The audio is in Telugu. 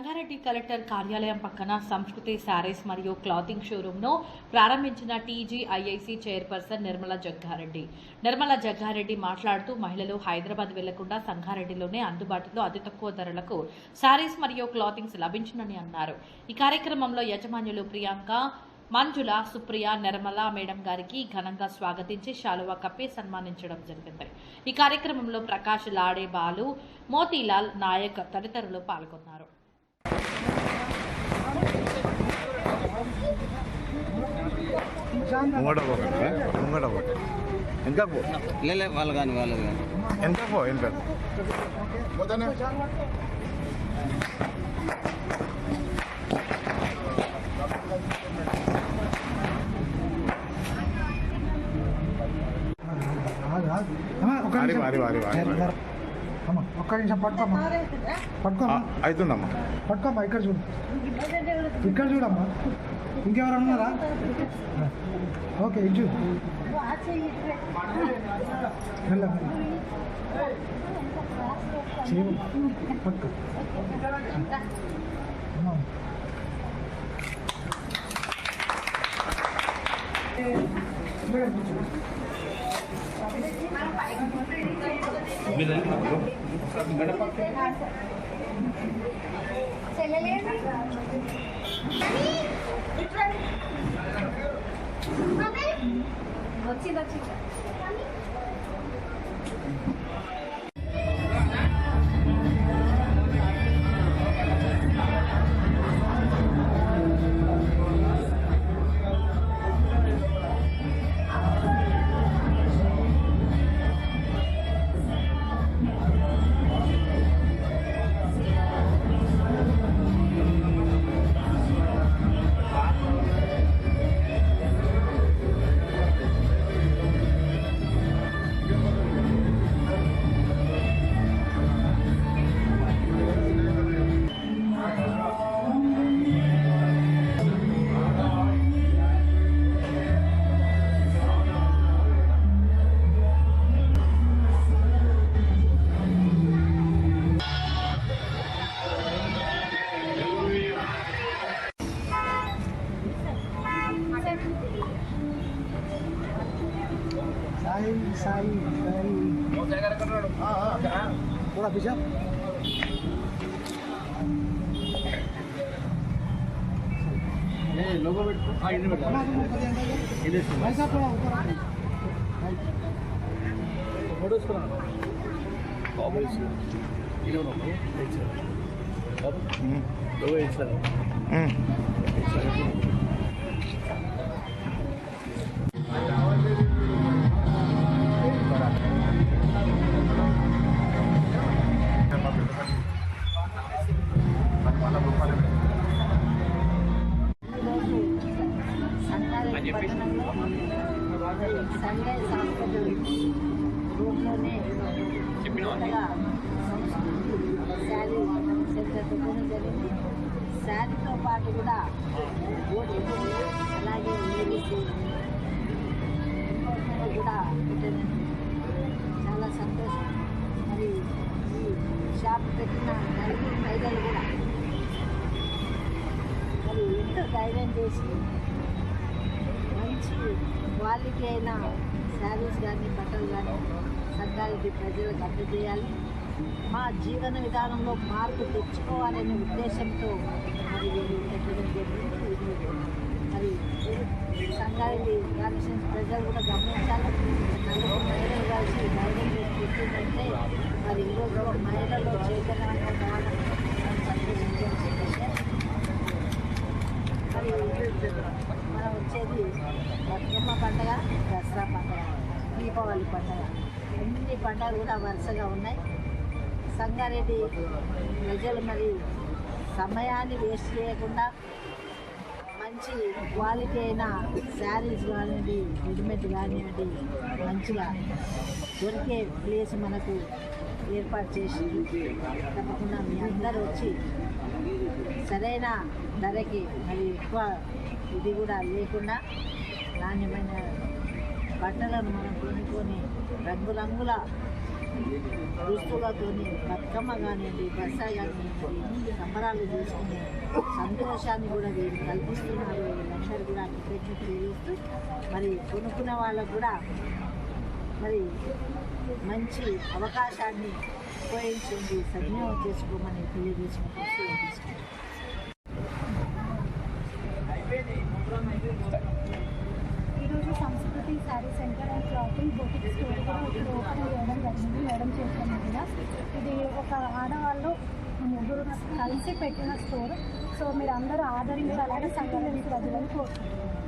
సంగారెడ్డి కలెక్టర్ కార్యాలయం పక్కన సంస్కృతి శారీస్ మరియు క్లాతింగ్ షోరూంను ప్రారంభించిన టీజీఐఐసి చైర్పర్సన్ నిర్మల జగ్గారెడ్డి. నిర్మల జగ్గారెడ్డి మాట్లాడుతూ మహిళలు హైదరాబాద్ వెళ్ళకుండా సంగారెడ్డిలోనే అందుబాటులో అతి తక్కువ ధరలకు శారీస్ మరియు క్లాతింగ్స్ లభించునని అన్నారు. ఈ కార్యక్రమంలో యజమానులు ప్రియాంక మంజుల సుప్రియ నిర్మల మేడం గారికి ఘనంగా స్వాగతించి శాలువా కప్పి సన్మానించడం జరిగింది. ఈ కార్యక్రమంలో ప్రకాష్ లాడే బాలు మోతీలాల్ నాయక్ తదితరులు పాల్గొన్నారు. ముంగట పో ముంగట పో. వెనక పో. లేలే వాళ్ళు కానీ వాళ్ళు కానీ. వెనక పో అమ్మా, ఒక్క నిమిషం. వారి వారి వారి వారి. అమ్మా, ఒక్క నిమిషం పట్టుకోమ్మా. పట్టుకోమ్మా. అవుతుందమ్మా పట్టుకోమ్మా ఇక్కడ చూడు. ఇక్కడ చూడమ్మా. ఇంకెవరు ఉన్నారా? ఓకే ఇచ్చు చూడు మెల్ల వచ్చింది వచ్చింది సాయి కూడా పిచ్చా లోగో పెట్టుకో. ఫోటోసుకున్నాను బాబు ఇరవై బాబు లోగో ఇస్తాను సండే సాంస్కృతిక రూమ్లోనే శారీ సెంటర్ పెట్టడం జరిగింది శారీతో పాటు కూడా బోటింగ్ అలాగే లేడీస్ కూడా పెట్టడం చాలా సంతోషం మరి ఈ షాప్ పెట్టిన నలుగురు మహిళలు కూడా మరి ఎంతో ధైర్యం చేసి మంచి క్వాలిటీ అయిన శారీస్ కానీ బట్టలు కానీ సంగారెడ్డి ప్రజలకు అందజేయాలి. మా జీవన విధానంలో మార్పు తెచ్చుకోవాలనే ఉద్దేశంతో మరి పెట్టడం జరిగింది మరి సంగారెడ్డి కాన్స్టిట్యూన్స్ ప్రజలు కూడా గమనించాలి. మహిళలు కలిసి ధైర్యం చేసి మరి ఈరోజు మహిళల్లో చైతన్యవంతంగా రావడం మనం సంతోషించాల్సిన విషయం మరి మనం వచ్చేది బతుకమ్మ పండగ దసరా పండగ దీపావళి పండగ అన్ని పండుగలు కూడా వరుసగా ఉన్నాయి సంగారెడ్డి ప్రజలు మరి సమయాన్ని వేస్ట్ చేయకుండా మంచి క్వాలిటీ అయిన శారీస్ కానివ్వండి రెడీమేడ్ కానివ్వండి మంచిగా దొరికే ప్లేస్ మనకు ఏర్పాటు చేసి తప్పకుండా మీ అందరూ వచ్చి సరైన ధరకి మరి ఎక్కువ ఇది కూడా లేకుండా నాణ్యమైన బట్టలను మనం కొనుక్కొని రంగురంగుల దుస్తులతోని బతుకమ్మ కానివ్వండి బస్సా కానివ్వండి సంబరాలు చేసుకునే సంతోషాన్ని కూడా వీరు కల్పిస్తున్నారు. వీళ్ళందరూ కూడా కృతజ్ఞత చేస్తూ మరి కొనుక్కున్న వాళ్ళకు కూడా మరి మంచి అవకాశాన్ని ఉపయోగించండి సద్వినియోగం చేసుకోమని తెలియజేసిన తీసుకుంటాం. ఈరోజు Sanskriti sari centre and clothing boutique store కూడా ఇప్పుడు ఓపెన్ చేయడం జరిగింది. మేడం చేసిన కూడా ఇది ఒక ఆడవాళ్ళు ముగ్గురు కలిసి పెట్టిన స్టోర్. సో మీరు అందరూ ఆదరించాలని సంఘం ప్రజలను కోరుకుంటున్నారు